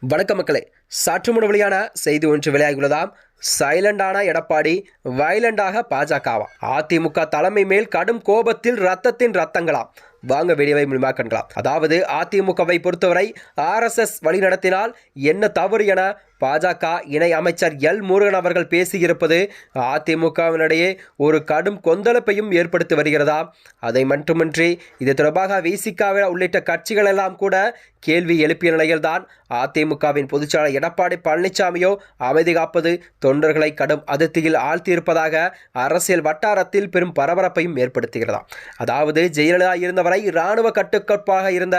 வணக்க மக்களே. சற்று முன் வழியான செய்தி ஒன்று வெளியாகியுள்ளதாம். சைலண்டான எடப்பாடி வைலண்டாக பாஜகவா அதிமுக தலைமை மேல் கடும் கோபத்தில் ரத்தத்தின் ரத்தங்களாம். வாங்க வீடியோவை மூலிமா காண்கலாம். அதாவது அதிமுகவை பொறுத்தவரை ஆர்எஸ்எஸ் வழிநடத்தினால் என்ன தவறு என பாஜக இணை அமைச்சர் எல் முருகன் அவர்கள் பேசியிருப்பது அதிமுகவினிடையே ஒரு கடும் கொந்தளிப்பையும் ஏற்படுத்தி வருகிறதா? அதை மட்டுமின்றி இது தொடர்பாக விசிகாவிட உள்ளிட்ட கட்சிகள் எல்லாம் கூட கேள்வி எழுப்பிய நிலையில்தான் அதிமுகவின் பொதுச்செயலாளர் எடப்பாடி பழனிசாமியோ அமைதி காப்பது தொண்டர்களை கடும் அதிர்த்தியில் ஆழ்த்தியிருப்பதாக அரசியல் வட்டாரத்தில் பெரும் பரபரப்பையும் ஏற்படுத்துகிறதாம் அதாவது ஜெயலலிதா இருந்தவரை இராணுவ கட்டுக்கோப்பாக இருந்த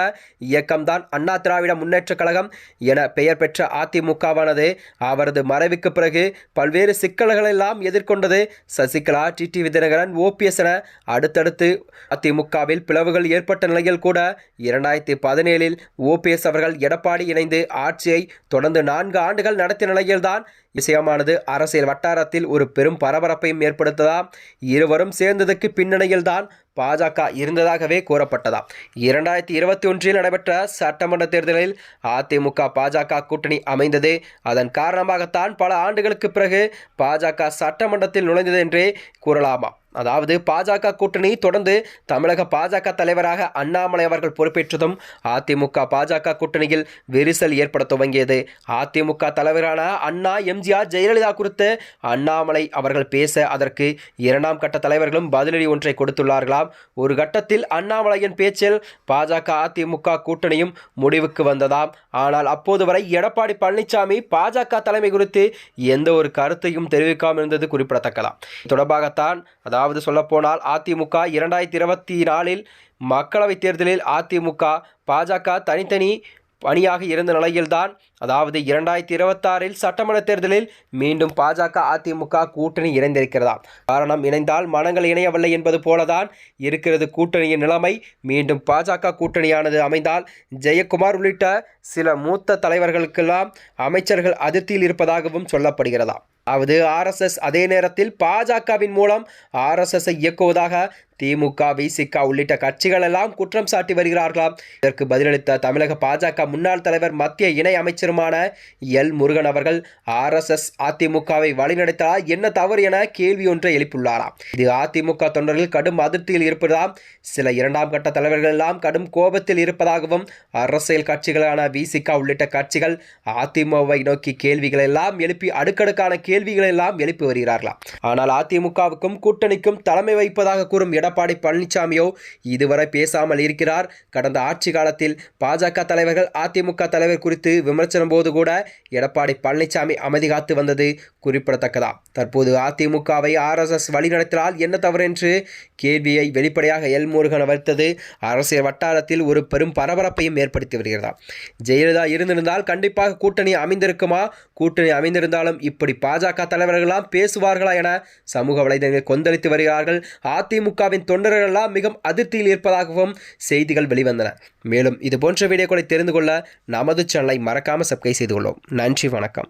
இயக்கம்தான் அண்ணா திராவிட முன்னேற்றக் கழகம் என பெயர் பெற்ற அதிமுகவானது அவரது மறைவுக்கு பிறகு பல்வேறு சிக்கல்கள் எல்லாம் எதிர்கொண்டது. சசிகலா டிடி விதிநகரன் ஓபிஎஸ் என அடுத்தடுத்து அதிமுகவில் பிளவுகள் ஏற்பட்ட நிலையில் கூட இரண்டாயிரத்தி பதினேழில் ஓபிஎஸ் அவர்கள் எடப்பாடி இணைந்து ஆட்சியை தொடர்ந்து நான்கு ஆண்டுகள் நடத்திய நிலையில்தான் விஷயமானது அரசியல் வட்டாரத்தில் ஒரு பெரும் பரபரப்பையும் ஏற்படுத்ததா? இருவரும் சேர்ந்ததுக்கு பின்னணியில்தான் பாஜக இருந்ததாகவே கூறப்பட்டதாம் இரண்டாயிரத்தி இருபத்தி ஒன்றில் நடைபெற்ற சட்டமன்ற தேர்தலில் அதிமுக பாஜக கூட்டணி அமைந்தது. அதன் காரணமாகத்தான் பல ஆண்டுகளுக்கு பிறகு பாஜக சட்டமன்றத்தில் நுழைந்தது என்றே கூறலாமா? அதாவது பாஜக கூட்டணி தொடர்ந்து தமிழக பாஜக தலைவராக அண்ணாமலை அவர்கள் பொறுப்பேற்றதும் அதிமுக பாஜக கூட்டணியில் விரிசல் ஏற்பட துவங்கியது. அதிமுக தலைவரான அண்ணா எம்ஜிஆர் ஜெயலலிதா குறித்து அண்ணாமலை அவர்கள் பேச அதற்கு இரண்டாம் கட்ட தலைவர்களும் பதிலடி ஒன்றை கொடுத்துள்ளார்களாம். ஒரு கட்டத்தில் அண்ணாமலையின் பேச்சில் பாஜக அதிமுக கூட்டணியும் முடிவுக்கு வந்ததாம். ஆனால் அப்போது வரை எடப்பாடி பழனிசாமி பாஜக தலைமை குறித்து எந்த ஒரு கருத்தையும் தெரிவிக்காமல் இருந்தது குறிப்பிடத்தக்கதாம். தொடர்பாகத்தான் அதாவது அதாவது சொல்லப்போனால் அதிமுக இரண்டாயிரத்தி இருபத்தி நாலில் மக்களவைத் தேர்தலில் அதிமுக பாஜக தனித்தனி பணியாக இருந்த நிலையில்தான் அதாவது இரண்டாயிரத்தி இருபத்தாறில் சட்டமன்ற தேர்தலில் மீண்டும் பாஜக அதிமுக கூட்டணி இணைந்திருக்கிறதாம் காரணம் இணைந்தால் மனங்கள் இணையவில்லை என்பது போலதான் இருக்கிறது கூட்டணியின் நிலைமை. மீண்டும் பாஜக கூட்டணியானது அமைந்தால் ஜெயக்குமார் உள்ளிட்ட சில மூத்த தலைவர்களுக்கெல்லாம் அமைச்சர்கள் அதிருப்தியில் இருப்பதாகவும் சொல்லப்படுகிறதா? அதாவது ஆர்எஸ்எஸ் அதே நேரத்தில் பாஜகவின் மூலம் ஆர்எஸ்எஸ்ஸை இயக்குவதாக திமுக விசிக உள்ளிட்ட கட்சிகள் எல்லாம் குற்றம் சாட்டி வருகிறார்களாம். இதற்கு பதிலளித்த தமிழக பாஜக முன்னாள் தலைவர் மத்திய இணை அமைச்சருமான எல். முருகன் அவர்கள் ஆர்எஸ்எஸ் அதிமுகவை வழிநடத்தால் என்ன தவறு என கேள்வி ஒன்றை எழுப்பியுள்ளாராம். இது அதிமுக தொண்டர்கள் கடும் அதிருப்தியில் இருப்பதாம் சில இரண்டாம் கட்ட தலைவர்கள் எல்லாம் கடும் கோபத்தில் இருப்பதாகவும் அரசியல் கட்சிகளான விசிக உள்ளிட்ட கட்சிகள் அதிமுகவை நோக்கி கேள்விகள் எல்லாம் எழுப்பி அடுக்கடுக்கான கேள்விகள் எல்லாம் எழுப்பி வருகிறார்களாம். ஆனால் அதிமுகவுக்கும் கூட்டணிக்கும் தலைமை வைப்பதாக கூறும் எடப்பாடி எடப்பாடி பழனிசாமியோ இதுவரை பேசாமல் இருக்கிறார். கடந்த ஆட்சி காலத்தில் பாஜக தலைவர்கள் அதிமுக தலைவர் குறித்து விமர்சனம் போது கூட எடப்பாடி பழனிசாமி அமைதி காத்து வந்தது குறிப்பிடத்தக்கதா. தற்போது அதிமுகவை ஆர்எஸ்எஸ் வழிநடத்தினால் என்ன தவறு என்று கேள்வியை வெளிப்படையாக எல் முருகன் வைத்தது அரசியல் வட்டாரத்தில் ஒரு பெரும் பரபரப்பையும் ஏற்படுத்தி வருகிறதா. ஜெயலலிதா இருந்திருந்தால் கண்டிப்பாக கூட்டணி அமைந்திருக்குமா? கூட்டணி அமைந்திருந்தாலும் இப்படி பாஜக தலைவர்களாம் பேசுவார்களா என சமூக வலைதளங்கள் கொந்தளித்து வருகிறார்கள். அதிமுகவின் தொண்டர்கள் தொண்டர்களெல்லாம் மிகவும் அதிருப்தியில் இருப்பதாகவும் செய்திகள் வெளிவந்தன. மேலும் இது போன்ற வீடியோக்களை தெரிந்து கொள்ள நமது சேனலை மறக்காமல் சப்ஸ்கிரைப் செய்து கொள்ளும் நன்றி வணக்கம்.